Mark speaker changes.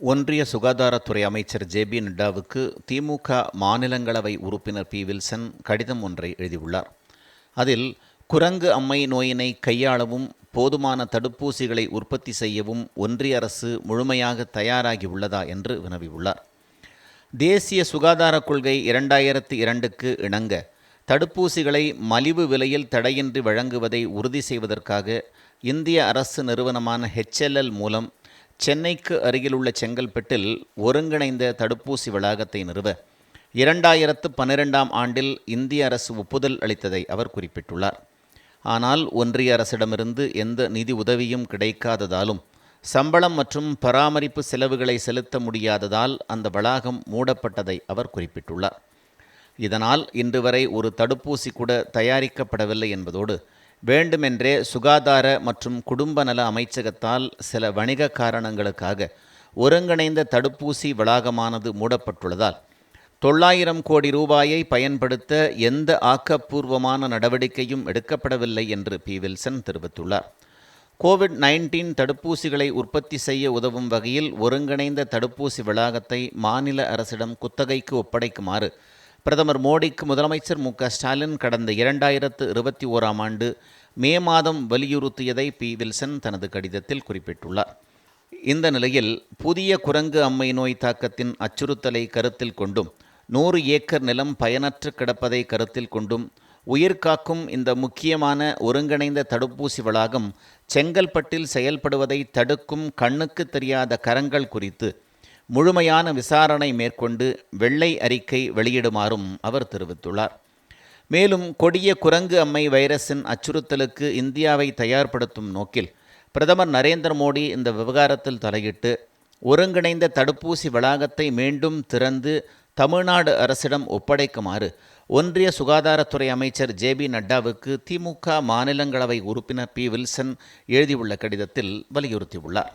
Speaker 1: ஒன்றிய சுகாதாரத்துறை அமைச்சர் ஜே பி நட்டாவுக்கு திமுக மாநிலங்களவை உறுப்பினர் பி வில்சன் கடிதம் ஒன்றை எழுதியுள்ளார். அதில் குரங்கு அம்மை நோயினை கையாளவும் போதுமான தடுப்பூசிகளை உற்பத்தி செய்யவும் ஒன்றிய அரசு முழுமையாக தயாராகி உள்ளதா என்று வினவியுள்ளார். தேசிய சுகாதாரக் கொள்கை இரண்டாயிரத்தி இரண்டுக்கு இணங்க தடுப்பூசிகளை மலிவு விலையில் தடையின்றி வழங்குவதை உறுதி செய்வதற்காக இந்திய அரசு நிறுவனமான ஹெச்எல்எல் மூலம் சென்னைக்கு அருகிலுள்ள செங்கல்பட்டில் ஒருங்கிணைந்த தடுப்பூசி வளாகத்தை நிறுவ இரண்டாயிரத்து பன்னிரெண்டாம் ஆண்டில் இந்திய அரசு ஒப்புதல் அளித்ததை அவர் குறிப்பிட்டுள்ளார். ஆனால் ஒன்றிய அரசிடமிருந்து எந்த நிதி உதவியும் கிடைக்காததாலும் சம்பளம் மற்றும் பராமரிப்பு செலவுகளை செலுத்த முடியாததால் அந்த வளாகம் மூடப்பட்டதை அவர் குறிப்பிட்டுள்ளார். இதனால் இன்று வரை ஒரு தடுப்பூசி கூட தயாரிக்கப்படவில்லை என்பதோடு வேண்டுமென்றே சுகாதார மற்றும் குடும்ப நல அமைச்சகத்தால் சில வணிக காரணங்களுக்காக ஒருங்கிணைந்த தடுப்பூசி வளாகமானது மூடப்பட்டுள்ளதால் தொள்ளாயிரம் கோடி ரூபாயை பயன்படுத்த எந்த ஆக்கப்பூர்வமான நடவடிக்கையும் எடுக்கப்படவில்லை என்று பி. வில்சன் தெரிவித்துள்ளார். கோவிட் நைன்டீன் தடுப்பூசிகளை உற்பத்தி செய்ய உதவும் வகையில் ஒருங்கிணைந்த தடுப்பூசி வளாகத்தை மாநில அரசிடம் குத்தகைக்கு ஒப்படைக்குமாறு பிரதமர் மோடிக்கு முதலமைச்சர் மு க ஸ்டாலின் கடந்த இரண்டாயிரத்து இருபத்தி ஓராம் ஆண்டு மே மாதம் வலியுறுத்தியதை பி. வில்சன் தனது கடிதத்தில் குறிப்பிட்டுள்ளார். இந்த நிலையில் புதிய குரங்கு அம்மை நோய் தாக்கத்தின் அச்சுறுத்தலை கருத்தில் கொண்டும் நூறு ஏக்கர் நிலம் பயனற்று கிடப்பதை கருத்தில் கொண்டும் உயிர் காக்கும் இந்த முக்கியமான ஒருங்கிணைந்த தடுப்பூசி வளாகம் செங்கல்பட்டில் செயல்படுவதை தடுக்கும் கண்ணுக்கு தெரியாத கரங்கள் குறித்து முழுமையான விசாரணை மேற்கொண்டு வெள்ளை அறிக்கை வெளியிடுமாறும் அவர் தெரிவித்துள்ளார். மேலும் கொடிய குரங்கு அம்மை வைரஸின் அச்சுறுத்தலுக்கு இந்தியாவை தயார்படுத்தும் நோக்கில் பிரதமர் நரேந்திர மோடி இந்த விவகாரத்தில் தலையிட்டு ஒருங்கிணைந்த தடுப்பூசி வளாகத்தை மீண்டும் திறந்து தமிழ்நாடு அரசிடம் ஒப்படைக்குமாறு ஒன்றிய சுகாதாரத்துறை அமைச்சர் ஜே பி நட்டாவுக்கு திமுக மாநிலங்களவை உறுப்பினர் பி வில்சன் எழுதியுள்ள கடிதத்தில் வலியுறுத்தியுள்ளார்.